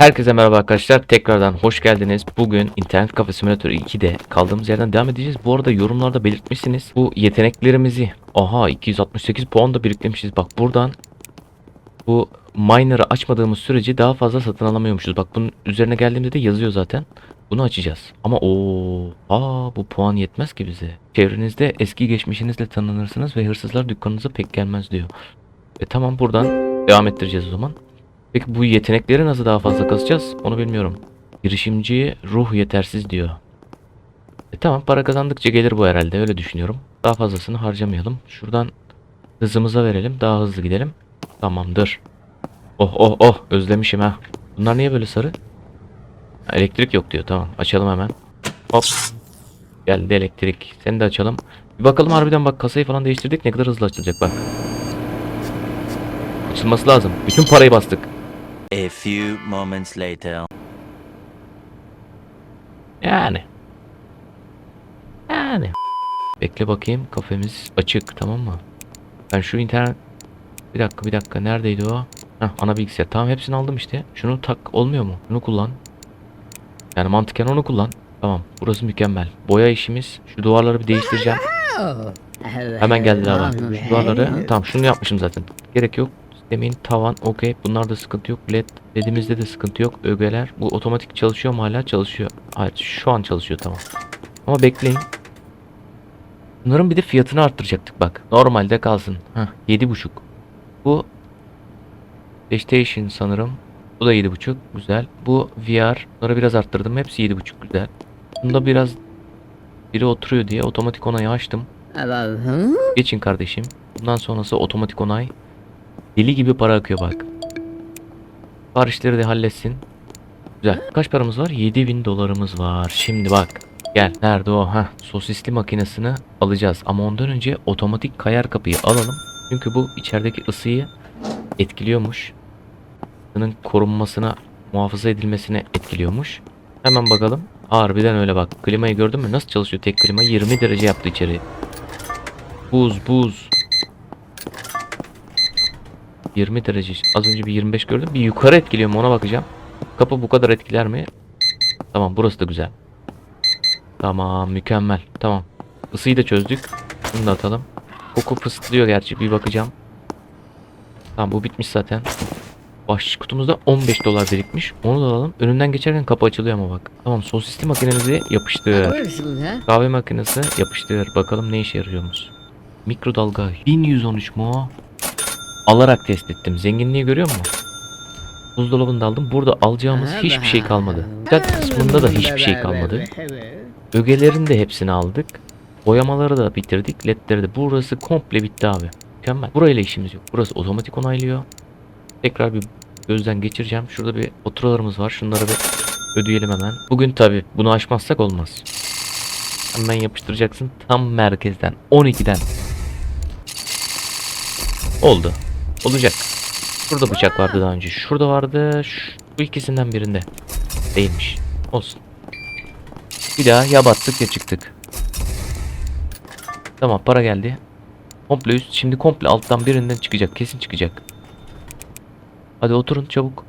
Herkese merhaba arkadaşlar. Tekrardan hoş geldiniz. Bugün İnternet Kafe Simulator 2'de kaldığımız yerden devam edeceğiz. Bu arada yorumlarda belirtmişsiniz. Bu yeteneklerimizi aha 268 puan da biriktirmişiz. Bak buradan bu miner'ı açmadığımız sürece daha fazla satın alamıyormuşuz. Bak bunun üzerine geldiğimde de yazıyor zaten. Bunu açacağız. Ama o aa bu puan yetmez ki bize. Çevrenizde eski geçmişinizle tanınırsınız ve hırsızlar dükkanınıza pek gelmez diyor. E tamam buradan devam ettireceğiz o zaman. Peki bu yetenekleri nasıl daha fazla kasacağız? Onu bilmiyorum. Girişimci ruh yetersiz diyor. E tamam para kazandıkça gelir bu herhalde öyle düşünüyorum. Daha fazlasını harcamayalım. Şuradan hızımıza verelim daha hızlı gidelim. Tamamdır. Oh oh oh özlemişim ha. Bunlar niye böyle sarı? Ha, elektrik yok diyor tamam açalım hemen. Hop. Geldi elektrik. Seni de açalım. Bir bakalım harbiden bak kasayı falan değiştirdik ne kadar hızlı açılacak bak. Açılması lazım. Bütün parayı bastık. A few moments later. Yani. Yani. Bekle bakayım kafemiz açık tamam mı? Ben şu internet... Bir dakika bir dakika neredeydi o? Heh, ana bilgisayar. Tamam hepsini aldım işte. Şunu tak olmuyor mu? Şunu kullan. Yani mantıken onu kullan. Tamam burası mükemmel. Boya işimiz. Şu duvarları bir değiştireceğim. Hemen geldiler bak. Şu duvarları. Tamam şunu yapmışım zaten. Gerek yok. Demin tavan okey. Bunlarda sıkıntı yok. LED dediğimizde de sıkıntı yok. Ögeler. Bu otomatik çalışıyor mu hala? Çalışıyor. Hayır şu an çalışıyor tamam. Ama bekleyin. Bunların bir de fiyatını arttıracaktık bak. Normalde kalsın. Heh, 7.5. Bu PlayStation sanırım. Bu da 7.5. Güzel. Bu VR. Bunları biraz arttırdım. Hepsi 7.5 güzel. Bunda biraz biri oturuyor diye otomatik onayı açtım. Geçin kardeşim. Bundan sonrası otomatik onay. Deli gibi para akıyor bak. Siparişleri de halletsin. Güzel. Kaç paramız var? 7000 dolarımız var. Şimdi bak. Gel. Nerede o? Heh. Sosisli makinesini alacağız. Ama ondan önce otomatik kayar kapıyı alalım. Çünkü bu içerideki ısıyı etkiliyormuş. Isının korunmasına, muhafaza edilmesine etkiliyormuş. Hemen bakalım. Harbiden öyle bak. Klimayı gördün mü? Nasıl çalışıyor tek klima? 20 derece yaptı içeri. Buz buz. 20 derece. Az önce bir 25 gördüm. Bir yukarı etkiliyor mu ona bakacağım. Kapı bu kadar etkiler mi? Tamam burası da güzel. Tamam mükemmel. Tamam. Isıyı da çözdük. Bunu da atalım. Koku fısıldıyor gerçi bir bakacağım. Tamam bu bitmiş zaten. Bahşiş kutumuzda 15 dolar birikmiş. Onu da alalım. Önünden geçerken kapı açılıyor ama bak. Tamam sosisli makinemizi yapıştır. Kahve makinesi yapıştır. Bakalım ne işe yarıyormuş. Mikrodalga 1113 mu? Alarak test ettim. Zenginliği görüyor musun? Buzdolabını da aldım. Burada alacağımız hiçbir şey kalmadı. Dikkat kısmında da hiçbir şey kalmadı. Ögelerin de hepsini aldık. Boyamaları da bitirdik. Ledleri de. Burası komple bitti abi. Mükemmel. Burayla işimiz yok. Burası otomatik onaylıyor. Tekrar bir gözden geçireceğim. Şurada bir faturalarımız var. Şunları bir ödeyelim hemen. Bugün tabi bunu aşmazsak olmaz. Hemen yapıştıracaksın. Tam merkezden. 12'den. Oldu. Olacak. Şurada bıçak vardı daha önce. Şurada vardı. Şu ikisinden birinde. Değilmiş. Olsun. Bir daha ya battık ya çıktık. Tamam para geldi. Komple üst. Şimdi komple alttan birinden çıkacak. Kesin çıkacak. Hadi oturun çabuk.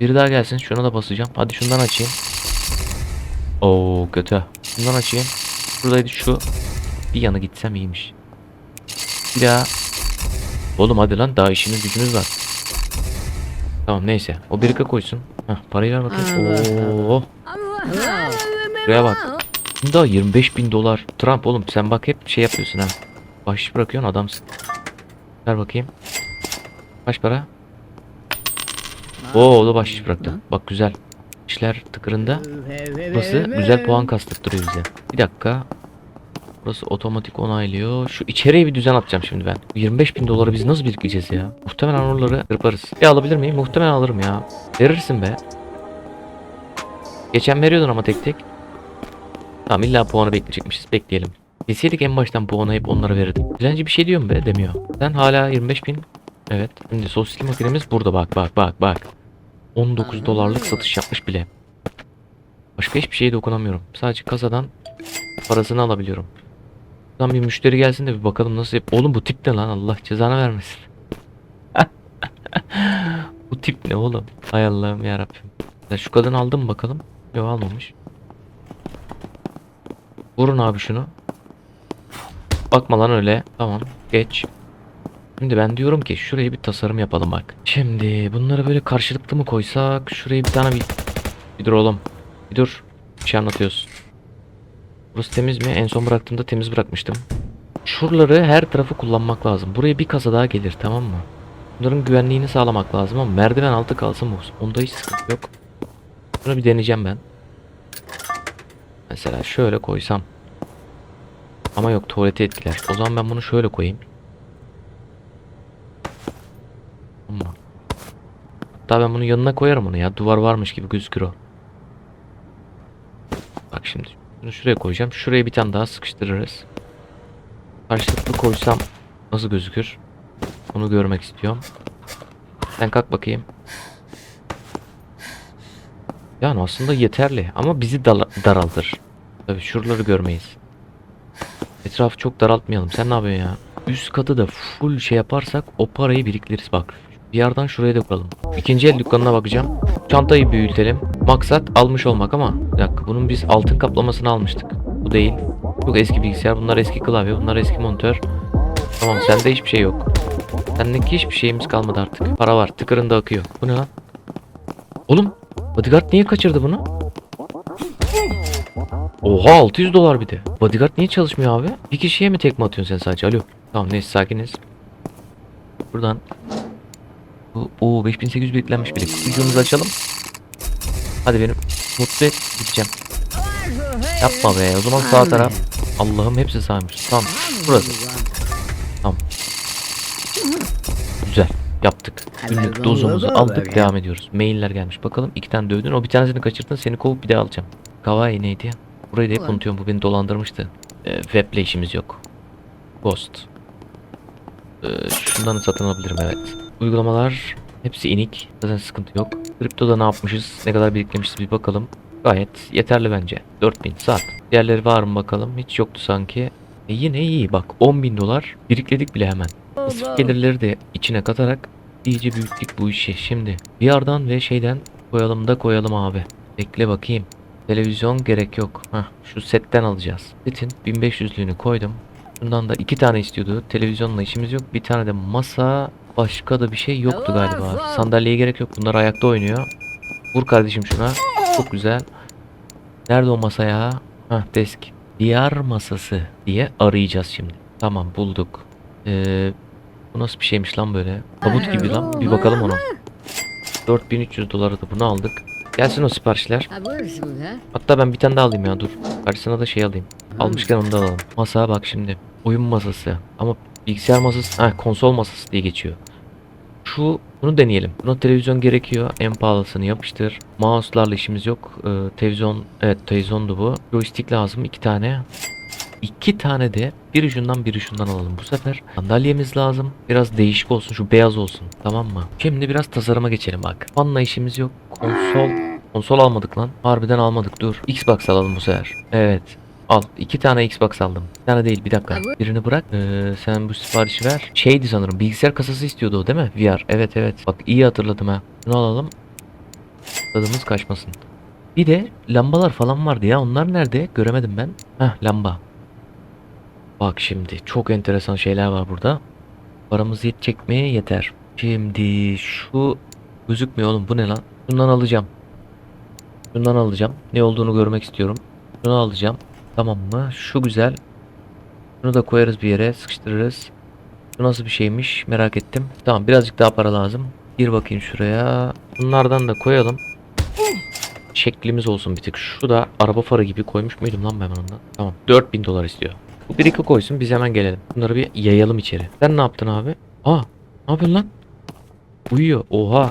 Biri daha gelsin. Şuna da basacağım. Hadi şundan açayım. Oo kötü. Şundan açayım. Şuradaydı şu. Bir yana gitsem iyiymiş. Bir daha. Oğlum hadi lan daha işimiz gücümüz var. Tamam neyse. O birika koysun. Heh, parayı ver bakayım. Oo. Buraya bak. Bunda 25 bin dolar. Trump oğlum sen bak hep şey yapıyorsun ha. Baş bırakıyorsun adamsın. Ver bakayım. Kaç para? Oo o da bahşiş bıraktı. Bak güzel. İşler tıkırında. Burası güzel puan kastırtıyor bize. Bir dakika. Burası otomatik onaylıyor. Şu içeriye bir düzen atacağım şimdi ben. 25 bin doları biz nasıl birikeceğiz ya? Muhtemelen oraları kırparız. Bir alabilir miyim? Muhtemelen alırım ya. Verirsin be. Geçen veriyordun ama tek tek. Tamam illa puanı bekleyecekmişiz. Bekleyelim. Bilseydik en baştan puanı hep onlara verirdim. Dilenci bir şey diyor mu be? Demiyor. Sen hala 25 bin. Evet. Şimdi sosisli makinemiz burada bak bak bak bak. 19 dolarlık satış yapmış bile. Başka hiçbir şeye dokunamıyorum. Sadece kasadan parasını alabiliyorum. Lan bir müşteri gelsin de bir bakalım nasıl yap. Oğlum bu tip ne lan Allah cezanı vermesin. Bu tip ne oğlum? Hay Allah'ım yarabbim. Ya şu kadın aldı mı bakalım? Yok almamış. Vurun abi şunu. Bakma lan öyle. Tamam. Geç. Şimdi ben diyorum ki şuraya bir tasarım yapalım bak. Şimdi bunları böyle karşılıklı mı koysak? Şuraya bir tane bir... Bir dur oğlum. Bir dur. Bir şey anlatıyoruz. Burası temiz mi? En son bıraktığımda temiz bırakmıştım. Şuraları her tarafı kullanmak lazım. Buraya bir kasa daha gelir tamam mı? Bunların güvenliğini sağlamak lazım ama merdiven altı kalsın bu. Onda hiç sıkıntı yok. Bunu bir deneyeceğim ben. Mesela şöyle koysam. Ama yok tuvaleti etkiler. O zaman ben bunu şöyle koyayım. Ama. Hatta ben bunu yanına koyarım onu ya. Duvar varmış gibi gözükür o. Bak şimdi. Bunu şuraya koyacağım. Şuraya bir tane daha sıkıştırırız. Karşılıklı koysam nasıl gözükür? Onu görmek istiyorum. Sen kalk bakayım. Yani aslında yeterli ama bizi daraltır. Tabii şuraları görmeyiz. Etrafı çok daraltmayalım. Sen ne yapıyorsun ya? Üst katı da full şey yaparsak o parayı biriktiririz bak. Bir yerden şuraya da koyalım. İkinci el dükkanına bakacağım. Çantayı büyütelim. Maksat almış olmak ama bir dakika bunun biz altın kaplamasını almıştık. Bu değil. Çok eski bilgisayar. Bunlar eski klavye. Bunlar eski monitör. Tamam sende hiçbir şey yok. Sendeki hiçbir şeyimiz kalmadı artık. Para var. Tıkırında akıyor. Bu ne lan? Oğlum Bodyguard niye kaçırdı bunu? Oha 600 dolar bir de. Bodyguard niye çalışmıyor abi? Bir kişiye mi tekme atıyorsun sen sadece? Alo. Tamam neyse sakiniz. Buradan. Bu, oo 5800 biriklenmiş bile. Videomuzu açalım. Hadi benim mutlu et gideceğim. Yapma be o zaman sağ taraf. Allah'ım hepsi sağmış. Tamam burası. Güzel yaptık. Günlük dozumuzu aldık devam ediyoruz. Mailler gelmiş bakalım iki tane dövdün o bir tanesini kaçırdın seni kovup bir daha alacağım. Kawaii neydi ya? Burayı da hep unutuyorum bu beni dolandırmıştı. Ee, weble işimiz yok. Ghost. Ee, şundan satın alabilirim evet. Uygulamalar hepsi inik. Zaten sıkıntı yok. Kriptoda ne yapmışız? Ne kadar biriklemişiz bir bakalım. Gayet yeterli bence. 4000 saat. Diğerleri var mı bakalım? Hiç yoktu sanki. E yine iyi bak 10.000 dolar birikledik bile hemen. Pasif gelirleri de içine katarak iyice büyüttük bu işi. Şimdi bir yerden ve şeyden koyalım da koyalım abi. Bekle bakayım. Televizyon gerek yok. Hah, şu setten alacağız. Setin 1500'lüğünü koydum. Bundan da iki tane istiyordu. Televizyonla işimiz yok. Bir tane de masa. Başka da bir şey yoktu galiba. Sandalyeye gerek yok. Bunlar ayakta oynuyor. Vur kardeşim şuna. Çok güzel. Nerede o masa ya? Hah desk. Diyar masası diye arayacağız şimdi. Tamam bulduk. Ee, bu nasıl bir şeymiş lan böyle? Tabut gibi lan. Bir bakalım ona. 4300 dolara da bunu aldık. Gelsin o siparişler. Hatta ben bir tane daha alayım ya dur. Karşısına da şey alayım. Almışken onu da alalım. Masa bak şimdi. Oyun masası. Ama bilgisayar masası, ha konsol masası diye geçiyor. Şu bunu deneyelim. Buna televizyon gerekiyor. En pahalısını yapıştır. Mouse'larla işimiz yok. Ee, televizyon evet televizyondu bu. Joystick lazım iki tane. İki tane de bir ucundan bir ucundan alalım bu sefer. Sandalyemiz lazım. Biraz değişik olsun şu beyaz olsun. Tamam mı? Şimdi biraz tasarıma geçelim bak. Fanla işimiz yok. Konsol Konsol almadık lan. Harbiden almadık dur. Xbox alalım bu sefer. Evet. Al. iki tane Xbox aldım. Bir tane değil bir dakika. Birini bırak. Ee, sen bu siparişi ver. Şeydi sanırım. Bilgisayar kasası istiyordu o değil mi? VR. Evet evet. Bak iyi hatırladım ha. Bunu alalım. Tadımız kaçmasın. Bir de lambalar falan vardı ya. Onlar nerede? Göremedim ben. Heh lamba. Bak şimdi çok enteresan şeyler var burada. Paramız yetecek mi? Yeter. Şimdi şu gözükmüyor oğlum. Bu ne lan? Bundan alacağım. Bundan alacağım. Ne olduğunu görmek istiyorum. Bunu alacağım. Tamam mı? Şu güzel. Bunu da koyarız bir yere. Sıkıştırırız. Bu nasıl bir şeymiş? Merak ettim. Tamam birazcık daha para lazım. Gir bakayım şuraya. Bunlardan da koyalım. Şeklimiz olsun bir tık. Şu da araba farı gibi koymuş muydum lan ben ondan? Tamam. 4000 dolar istiyor. Bu bir iki koysun biz hemen gelelim. Bunları bir yayalım içeri. Sen ne yaptın abi? Aa ne yapıyorsun lan? Uyuyor. Oha.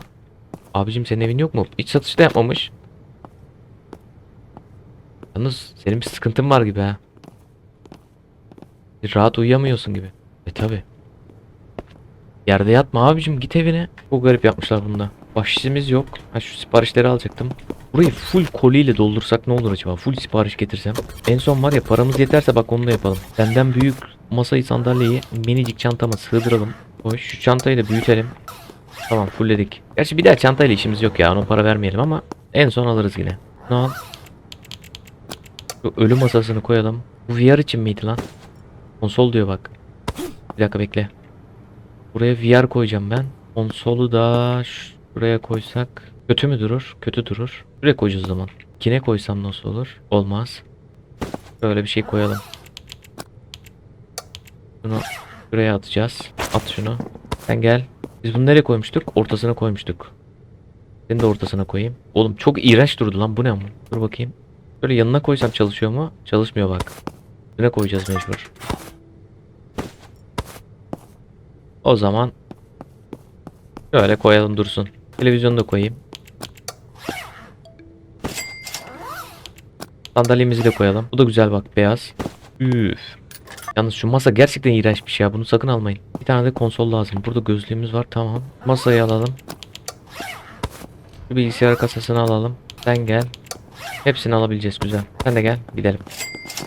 Abicim senin evin yok mu? Hiç satışta yapmamış. Yalnız senin bir sıkıntın var gibi ha. Rahat uyuyamıyorsun gibi. E tabi. Yerde yatma abicim git evine. Çok garip yapmışlar bunda. Başsizimiz yok. Ha şu siparişleri alacaktım. Burayı full koliyle doldursak ne olur acaba? Full sipariş getirsem. En son var ya paramız yeterse bak onu da yapalım. Benden büyük masayı sandalyeyi minicik çantama sığdıralım. Koy şu çantayı da büyütelim. Tamam fullledik. Gerçi bir daha çantayla işimiz yok ya. Ona para vermeyelim ama en son alırız yine. Ne al? Şu ölü masasını koyalım. Bu VR için miydi lan? Konsol diyor bak. Bir dakika bekle. Buraya VR koyacağım ben. Konsolu da şuraya koysak kötü mü durur? Kötü durur. Şuraya koyacağız zaman. Kine koysam nasıl olur? Olmaz. Böyle bir şey koyalım. Şunu şuraya atacağız. At şunu. Sen gel. Biz bunu nereye koymuştuk? Ortasına koymuştuk. Seni de ortasına koyayım. Oğlum çok iğrenç durdu lan. Bu ne? Dur bakayım. Böyle yanına koysam çalışıyor mu? Çalışmıyor bak. Üstüne koyacağız mecbur. O zaman şöyle koyalım dursun. Televizyonu da koyayım. Sandalyemizi de koyalım. Bu da güzel bak beyaz. Üf. Yalnız şu masa gerçekten iğrençmiş ya. Bunu sakın almayın. Bir tane de konsol lazım. Burada gözlüğümüz var. Tamam. Masayı alalım. Şu bilgisayar kasasını alalım. Sen gel. Hepsini alabileceğiz. Güzel. Sen de gel. Gidelim.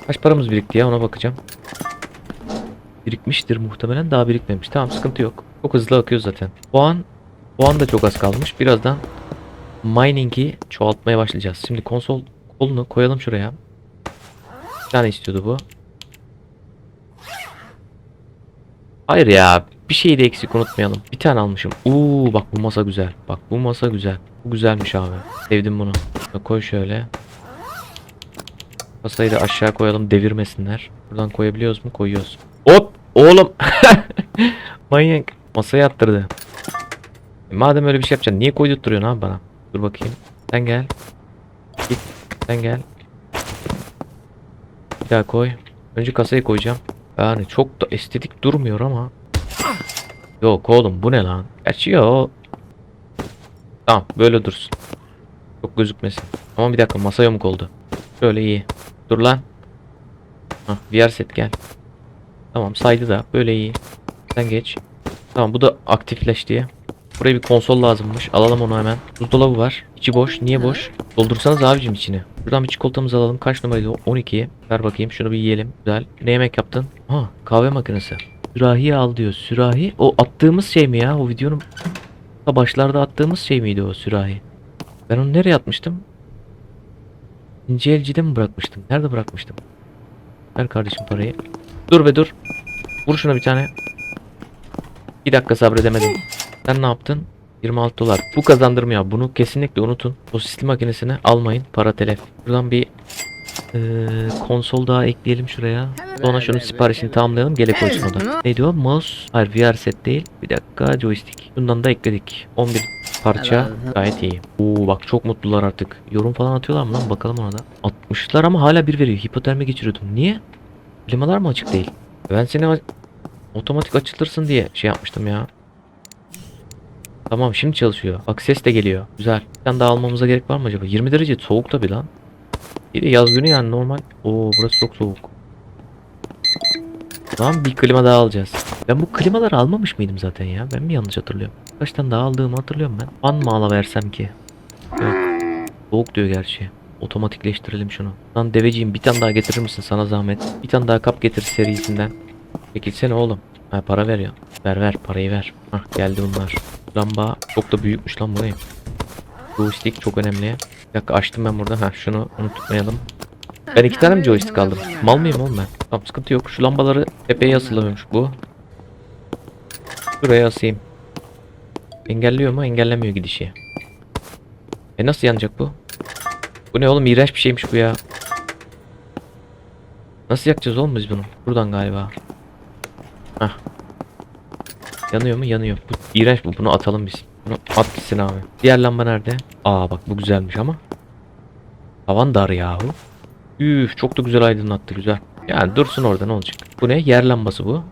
Kaç paramız birikti ya ona bakacağım. Birikmiştir muhtemelen. Daha birikmemiş. Tamam sıkıntı yok. Çok hızlı akıyor zaten. Puan puan da çok az kalmış. Birazdan mining'i çoğaltmaya başlayacağız. Şimdi konsol kolunu koyalım şuraya. Bir tane istiyordu bu. Hayır ya. Bir şeyi de eksik unutmayalım. Bir tane almışım. Uuu bak bu masa güzel. Bak bu masa güzel. Bu güzelmiş abi. Sevdim bunu. Koy şöyle. Kasayı da aşağı koyalım devirmesinler. Buradan koyabiliyoruz mu? Koyuyoruz. Hop! Oğlum! Manyak. Masaya attırdı. E madem öyle bir şey yapacaksın niye koydurtturuyorsun abi bana? Dur bakayım. Sen gel. Git. Sen gel. Bir daha koy. Önce kasayı koyacağım. Yani çok da estetik durmuyor ama. Yok oğlum bu ne lan? Gerçi yok. Tamam böyle dursun. Çok gözükmesin. Ama bir dakika masa yamuk oldu. Şöyle iyi. Dur lan. Hah VR set gel. Tamam saydı da böyle iyi. Sen geç. Tamam bu da aktifleş diye. Buraya bir konsol lazımmış. Alalım onu hemen. Buzdolabı var. İçi boş. Niye boş? Doldursanız abicim içini. Buradan bir çikolatamızı alalım. Kaç numaraydı o? 12. Ver bakayım. Şunu bir yiyelim. Güzel. Ne yemek yaptın? Ha kahve makinesi. Sürahiye al diyor. Sürahi. O attığımız şey mi ya? O videonun başlarda attığımız şey miydi o sürahi? Ben onu nereye atmıştım? İnce elcide mi bırakmıştım? Nerede bırakmıştım? Ver kardeşim parayı. Dur be dur. Vur şuna bir tane. Bir dakika sabredemedim. Sen ne yaptın? 26 dolar. Bu kazandırmıyor. Bunu kesinlikle unutun. Sosisli makinesini almayın. Para telef. Buradan bir eee, konsol daha ekleyelim şuraya. Sonra şunun siparişini tamamlayalım. Gele koysun o da. Neydi o? Mouse. Hayır VR set değil. Bir dakika joystick. Bundan da ekledik. 11 parça. Gayet iyi. Oo bak çok mutlular artık. Yorum falan atıyorlar mı lan? Bakalım ona da. 60'lar ama hala bir veriyor. Hipotermi geçiriyordum. Niye? Klimalar mı açık değil? Ben seni otomatik açılırsın diye şey yapmıştım ya. Tamam şimdi çalışıyor. Bak ses de geliyor. Güzel. Bir tane daha almamıza gerek var mı acaba? 20 derece soğuk tabi lan. Bir de yaz günü yani normal. Oo burası çok soğuk. Tamam bir klima daha alacağız. Ben bu klimaları almamış mıydım zaten ya? Ben mi yanlış hatırlıyorum? Kaç tane daha aldığımı hatırlıyorum ben. An mı alıversem ki? Yok. Soğuk diyor gerçi. Otomatikleştirelim şunu. Lan deveciğim bir tane daha getirir misin sana zahmet? Bir tane daha kap getir serisinden. Çekilsene oğlum. Ha para ver ya. Ver ver parayı ver. Hah geldi bunlar. Lamba çok da büyükmüş lan bu? Joystick çok önemli. Bir dakika açtım ben burada. Ha şunu unutmayalım. Ben iki tane mi joystick aldım? Mal mıyım oğlum ben? Tamam sıkıntı yok. Şu lambaları tepeye asılıyormuş bu. Şuraya asayım. Engelliyor mu? Engellemiyor gidişi. E nasıl yanacak bu? Bu ne oğlum? İğrenç bir şeymiş bu ya. Nasıl yakacağız oğlum biz bunu? Buradan galiba. Hah. Yanıyor mu? Yanıyor. Bu iğrenç bu. Bunu atalım biz. Bunu at gitsin abi. Diğer lamba nerede? Aa bak bu güzelmiş ama. Havan dar yahu. Üf çok da güzel aydınlattı güzel. Yani dursun orada ne olacak? Bu ne? Yer lambası bu.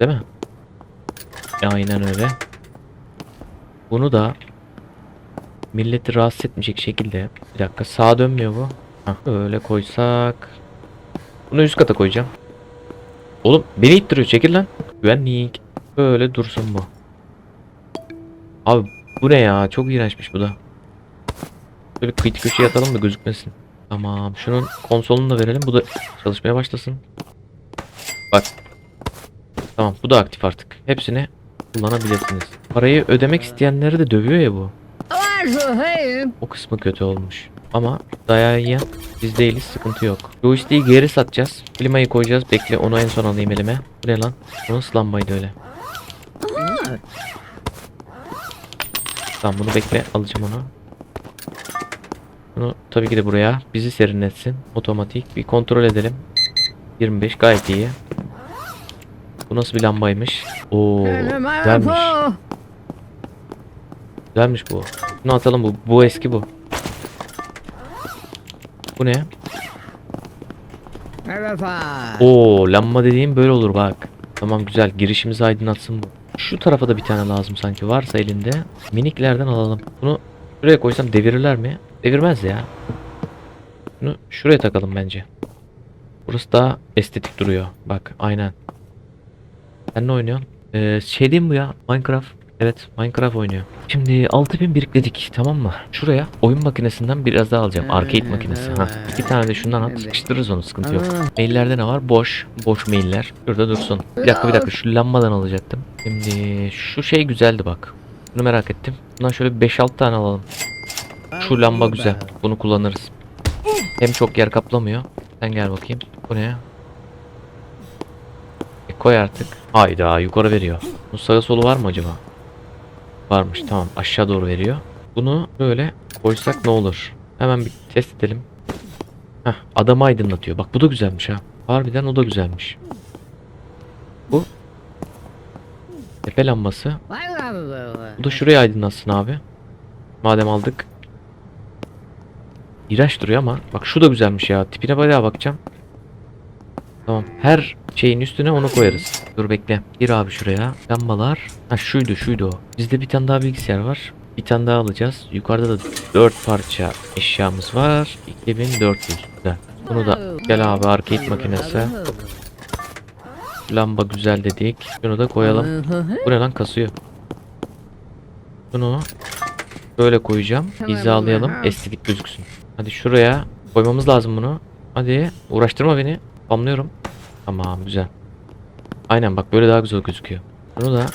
Değil mi? Aynen öyle. Bunu da milleti rahatsız etmeyecek şekilde bir dakika sağa dönmüyor bu. Hah, öyle koysak. Bunu üst kata koyacağım. Oğlum beni ittiriyor çekil lan. Güvenlik. Böyle dursun bu. Abi bu ne ya? Çok iğrençmiş bu da. Böyle kıyı köşeye atalım da gözükmesin. Tamam. Şunun konsolunu da verelim. Bu da çalışmaya başlasın. Bak. Tamam. Bu da aktif artık. Hepsini kullanabilirsiniz. Parayı ödemek isteyenleri de dövüyor ya bu. O kısmı kötü olmuş. Ama dayağı biz değiliz sıkıntı yok. Joystick'i geri satacağız. Klimayı koyacağız. Bekle onu en son alayım elime. Bu ne lan? Bu nasıl lambaydı öyle? Tamam bunu bekle alacağım onu. Bunu tabii ki de buraya bizi serinletsin. Otomatik bir kontrol edelim. 25 gayet iyi. Bu nasıl bir lambaymış? Oo güzelmiş. Güzelmiş bu. Bunu atalım bu. Bu eski bu. Bu ne? Oo lamba dediğim böyle olur bak. Tamam güzel. Girişimizi aydınlatsın bu. Şu tarafa da bir tane lazım sanki. Varsa elinde. Miniklerden alalım. Bunu şuraya koysam devirirler mi? Devirmez ya. Bunu şuraya takalım bence. Burası daha estetik duruyor. Bak aynen. Sen ne oynuyorsun? Ee, şey diyeyim bu ya. Minecraft. Evet Minecraft oynuyor. Şimdi 6000 birikledik tamam mı? Şuraya oyun makinesinden biraz daha alacağım. Arcade makinesi. Ha. İki tane de şundan at. Sıkıştırırız onu sıkıntı yok. Maillerde ne var? Boş. Boş mailler. Şurada dursun. Bir dakika bir dakika şu lambadan alacaktım. Şimdi şu şey güzeldi bak. Bunu merak ettim. Bundan şöyle 5-6 tane alalım. Şu lamba güzel. Bunu kullanırız. Hem çok yer kaplamıyor. Sen gel bakayım. Bu ne? E, koy artık. Hayda yukarı veriyor. Bu sağa solu var mı acaba? Varmış tamam aşağı doğru veriyor. Bunu böyle koysak ne olur? Hemen bir test edelim. Heh adamı aydınlatıyor. Bak bu da güzelmiş ha. Harbiden o da güzelmiş. Bu tepe lambası. Bu da şurayı aydınlatsın abi. Madem aldık. İğrenç duruyor ama bak şu da güzelmiş ya. Tipine bayağı bakacağım. Tamam. Her şeyin üstüne onu koyarız. Dur bekle. Gir abi şuraya. Lambalar. Ha şuydu şuydu o. Bizde bir tane daha bilgisayar var. Bir tane daha alacağız. Yukarıda da 4 parça eşyamız var. 2400. Güzel. Bunu da gel abi arcade makinesi. Lamba güzel dedik. Şunu da koyalım. Bu lan kasıyor. Bunu böyle koyacağım. Hizalayalım. Estetik gözüksün. Hadi şuraya koymamız lazım bunu. Hadi uğraştırma beni. Spamlıyorum. Tamam güzel. Aynen bak böyle daha güzel gözüküyor. Bunu da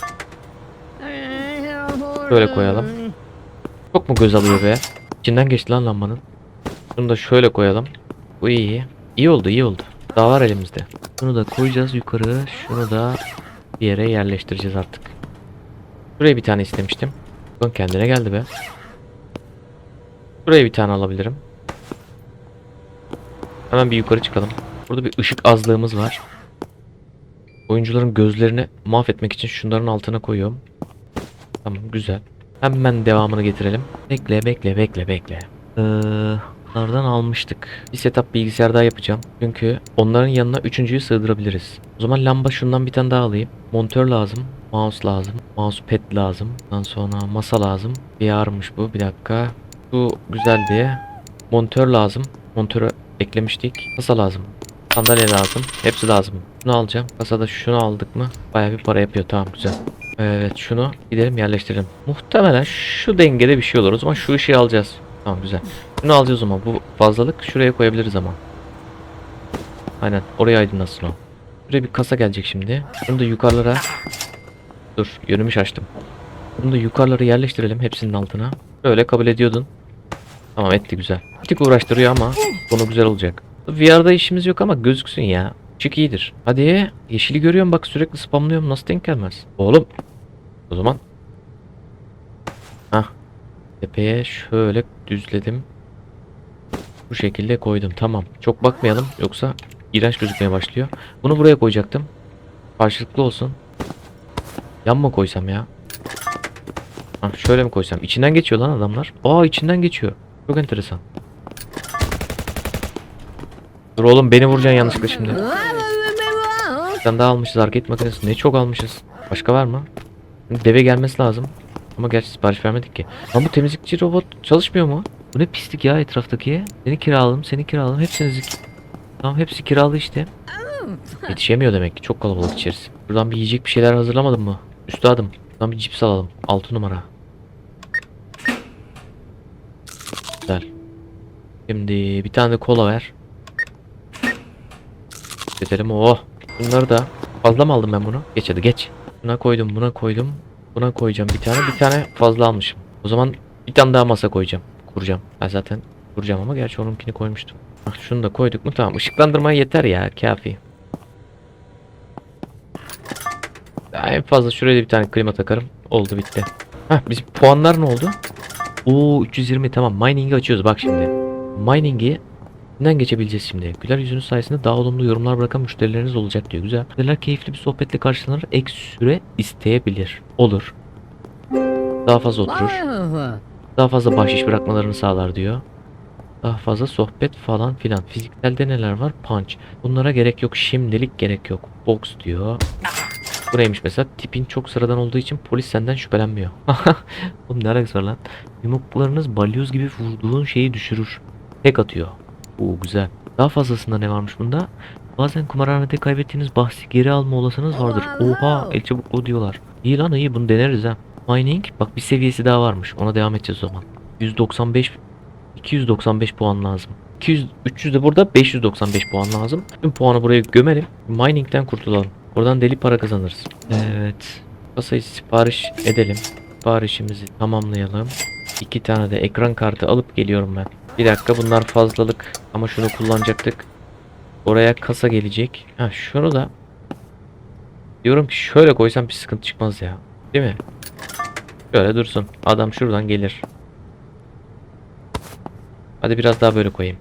Şöyle koyalım. çok mu göz alıyor be? İçinden geçti lan lambanın. Bunu da şöyle koyalım. Bu iyi. İyi oldu iyi oldu. Daha var elimizde. Bunu da koyacağız yukarı. Şunu da bir yere yerleştireceğiz artık. Şuraya bir tane istemiştim. Bakın kendine geldi be. Buraya bir tane alabilirim. Hemen bir yukarı çıkalım. Burada bir ışık azlığımız var. Oyuncuların gözlerini mahvetmek için şunların altına koyuyorum. Tamam güzel. Hemen devamını getirelim. Bekle bekle bekle bekle. Ee, bunlardan almıştık. Bir setup bilgisayar daha yapacağım. Çünkü onların yanına üçüncüyü sığdırabiliriz. O zaman lamba şundan bir tane daha alayım. Monitör lazım. Mouse lazım. Mousepad lazım. Ondan sonra masa lazım. VR'mış bu. Bir dakika. Bu güzel diye. Monitör lazım. Monitörü eklemiştik. Kasa lazım. Sandalye lazım. Hepsi lazım. Şunu alacağım. Kasada şunu aldık mı? Baya bir para yapıyor. Tamam güzel. Evet şunu gidelim yerleştirelim. Muhtemelen şu dengede bir şey olur. O zaman şu ışığı alacağız. Tamam güzel. Şunu alacağız ama bu fazlalık şuraya koyabiliriz ama. Aynen oraya aydınlatsın o. Şuraya bir kasa gelecek şimdi. Şunu da yukarılara. Dur yönümü şaştım. Bunu da yukarılara yerleştirelim hepsinin altına. Böyle kabul ediyordun. Tamam etti güzel. Bir tık uğraştırıyor ama konu güzel olacak. VR'da işimiz yok ama gözüksün ya. Çık iyidir. Hadi yeşili görüyorum bak sürekli spamlıyorum nasıl denk gelmez. Oğlum. O zaman. Hah. Tepeye şöyle düzledim. Bu şekilde koydum tamam. Çok bakmayalım yoksa iğrenç gözükmeye başlıyor. Bunu buraya koyacaktım. Karşılıklı olsun. Yan mı koysam ya? Hah, şöyle mi koysam? İçinden geçiyor lan adamlar. Aa içinden geçiyor. Çok enteresan. Dur oğlum beni vuracaksın yanlışlıkla şimdi. Tane daha almışız arcade makinesi. Ne çok almışız. Başka var mı? Deve gelmesi lazım. Ama gerçi sipariş vermedik ki. Lan bu temizlikçi robot çalışmıyor mu? Bu ne pislik ya etraftaki. Seni kiraladım, seni kiraladım. Hepsinizi... Tamam hepsi kiralı işte. Yetişemiyor demek ki. Çok kalabalık içerisi. Buradan bir yiyecek bir şeyler hazırlamadın mı? Üstadım. Buradan bir cips alalım. 6 numara. Güzel. Şimdi bir tane de kola ver. Geçelim. Oh. Bunları da fazla mı aldım ben bunu? Geç hadi geç. Buna koydum, buna koydum. Buna koyacağım bir tane. Bir tane fazla almışım. O zaman bir tane daha masa koyacağım. Kuracağım. Ben zaten kuracağım ama gerçi onunkini koymuştum. Bak şunu da koyduk mu tamam. Işıklandırmaya yeter ya. Kafi. Daha en fazla şuraya da bir tane klima takarım. Oldu bitti. Heh bizim puanlar ne oldu? Oo 320 tamam. Mining'i açıyoruz bak şimdi. Mining'i Bundan geçebileceğiz şimdi. Güler yüzünüz sayesinde daha olumlu yorumlar bırakan müşterileriniz olacak diyor. Güzel. Müşteriler keyifli bir sohbetle karşılanır. Ek süre isteyebilir. Olur. Daha fazla oturur. Daha fazla bahşiş bırakmalarını sağlar diyor. Daha fazla sohbet falan filan. Fizikselde neler var? Punch. Bunlara gerek yok. Şimdilik gerek yok. Box diyor. Bu neymiş mesela? Tipin çok sıradan olduğu için polis senden şüphelenmiyor. Oğlum ne alakası var lan? Yumruklarınız balyoz gibi vurduğun şeyi düşürür. Tek atıyor. Oo güzel. Daha fazlasında ne varmış bunda? Bazen kumarhanede kaybettiğiniz bahsi geri alma olasınız vardır. Oha el çabukluğu diyorlar. İyi lan iyi bunu deneriz ha. Mining bak bir seviyesi daha varmış. Ona devam edeceğiz o zaman. 195 295 puan lazım. 200 300 de burada 595 puan lazım. Tüm puanı buraya gömelim. Mining'den kurtulalım. Oradan deli para kazanırız. Evet. Kasayı sipariş edelim. Siparişimizi tamamlayalım. İki tane de ekran kartı alıp geliyorum ben. Bir dakika bunlar fazlalık ama şunu kullanacaktık. Oraya kasa gelecek. Ha şunu da diyorum ki şöyle koysam bir sıkıntı çıkmaz ya. Değil mi? Şöyle dursun. Adam şuradan gelir. Hadi biraz daha böyle koyayım.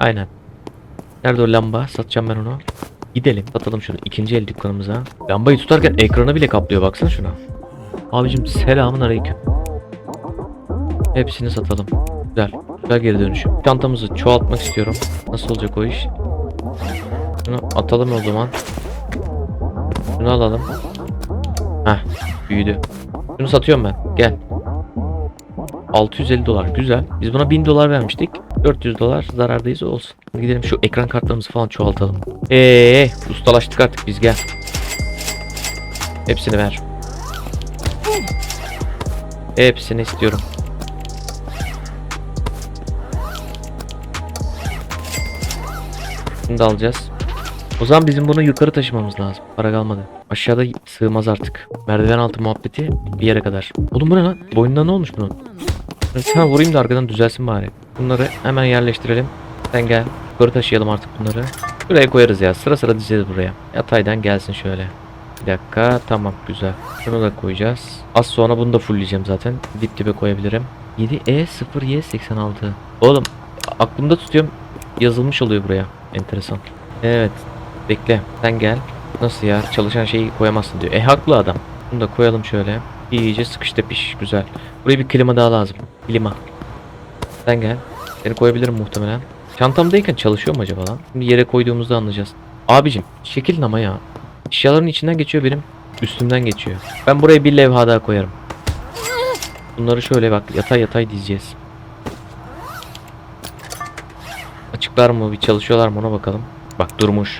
Aynen. Nerede o lamba? Satacağım ben onu. Gidelim. Satalım şunu. ikinci el dükkanımıza. Lambayı tutarken ekranı bile kaplıyor. Baksana şuna. Abicim selamun aleyküm. Hepsini satalım. Güzel. Güzel geri dönüşüm. Çantamızı çoğaltmak istiyorum. Nasıl olacak o iş? Şunu atalım o zaman. Şunu alalım. Heh. Büyüdü. Şunu satıyorum ben. Gel. 650 dolar. Güzel. Biz buna 1000 dolar vermiştik. 400 dolar zarardayız olsun. Gidelim şu ekran kartlarımızı falan çoğaltalım. Eee ustalaştık artık biz gel. Hepsini ver. Hepsini istiyorum. Bunu da alacağız. O zaman bizim bunu yukarı taşımamız lazım. Para kalmadı. Aşağıda sığmaz artık. Merdiven altı muhabbeti bir yere kadar. Oğlum bu ne lan? Boynunda ne olmuş bunun? Sen vurayım da arkadan düzelsin bari. Bunları hemen yerleştirelim. Sen gel. Yukarı taşıyalım artık bunları. Buraya koyarız ya. Sıra sıra dizeceğiz buraya. Yataydan gelsin şöyle. Bir dakika. Tamam güzel. Şunu da koyacağız. Az sonra bunu da fullleyeceğim zaten. Dip dibe koyabilirim. E 7E0Y86. Oğlum aklımda tutuyorum. Yazılmış oluyor buraya. Enteresan. Evet. Bekle. Sen gel. Nasıl ya? Çalışan şeyi koyamazsın diyor. E haklı adam. Bunu da koyalım şöyle. İyice sıkış tepiş. Güzel. Buraya bir klima daha lazım. Klima. Sen gel. Seni koyabilirim muhtemelen. Çantamdayken çalışıyor mu acaba lan? Şimdi yere koyduğumuzda anlayacağız. Abicim şekil ama ya. Eşyaların içinden geçiyor benim. Üstümden geçiyor. Ben buraya bir levha daha koyarım. Bunları şöyle bak yatay yatay dizeceğiz. Açıklar mı? Bir çalışıyorlar mı ona bakalım. Bak durmuş.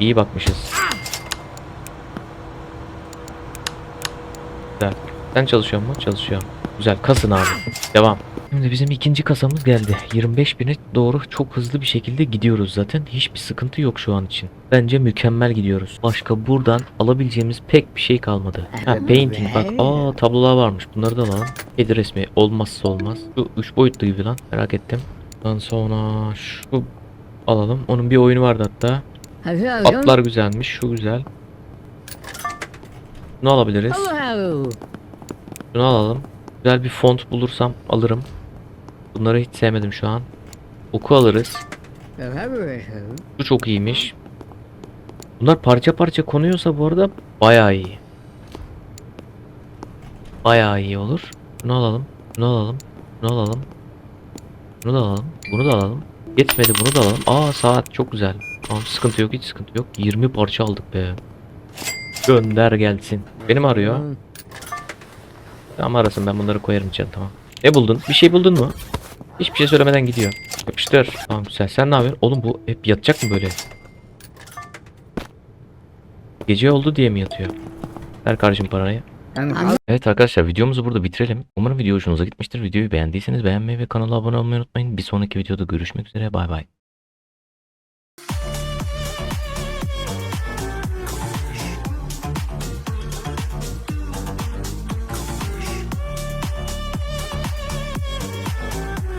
İyi bakmışız. Güzel. Sen çalışıyor mu? Çalışıyor. Güzel. Kasın abi. Devam. Şimdi bizim ikinci kasamız geldi. 25 bine doğru çok hızlı bir şekilde gidiyoruz zaten. Hiçbir sıkıntı yok şu an için. Bence mükemmel gidiyoruz. Başka buradan alabileceğimiz pek bir şey kalmadı. Ha painting bak. Aa tablolar varmış. Bunları da alalım. Kedi resmi olmazsa olmaz. Şu 3 boyutlu gibi lan. Merak ettim. Ondan sonra şu alalım. Onun bir oyunu vardı hatta. Atlar güzelmiş. Şu güzel. Bunu alabiliriz. Şunu alalım. Güzel bir font bulursam alırım. Bunları hiç sevmedim şu an. Oku alırız. Bu çok iyiymiş. Bunlar parça parça konuyorsa bu arada bayağı iyi. Bayağı iyi olur. Bunu alalım. Bunu alalım. Bunu alalım. Bunu da alalım. Bunu da alalım. Yetmedi bunu da alalım. Aa saat çok güzel. Tamam sıkıntı yok hiç sıkıntı yok. 20 parça aldık be. Gönder gelsin. Benim arıyor. Tamam arasın ben bunları koyarım içeri tamam. Ne buldun? Bir şey buldun mu? Hiçbir şey söylemeden gidiyor. Yapıştır. Tamam güzel. Sen ne yapıyorsun? Oğlum bu hep yatacak mı böyle? Gece oldu diye mi yatıyor? Ver kardeşim parayı. Evet arkadaşlar videomuzu burada bitirelim. Umarım video hoşunuza gitmiştir. Videoyu beğendiyseniz beğenmeyi ve kanala abone olmayı unutmayın. Bir sonraki videoda görüşmek üzere. Bay bay.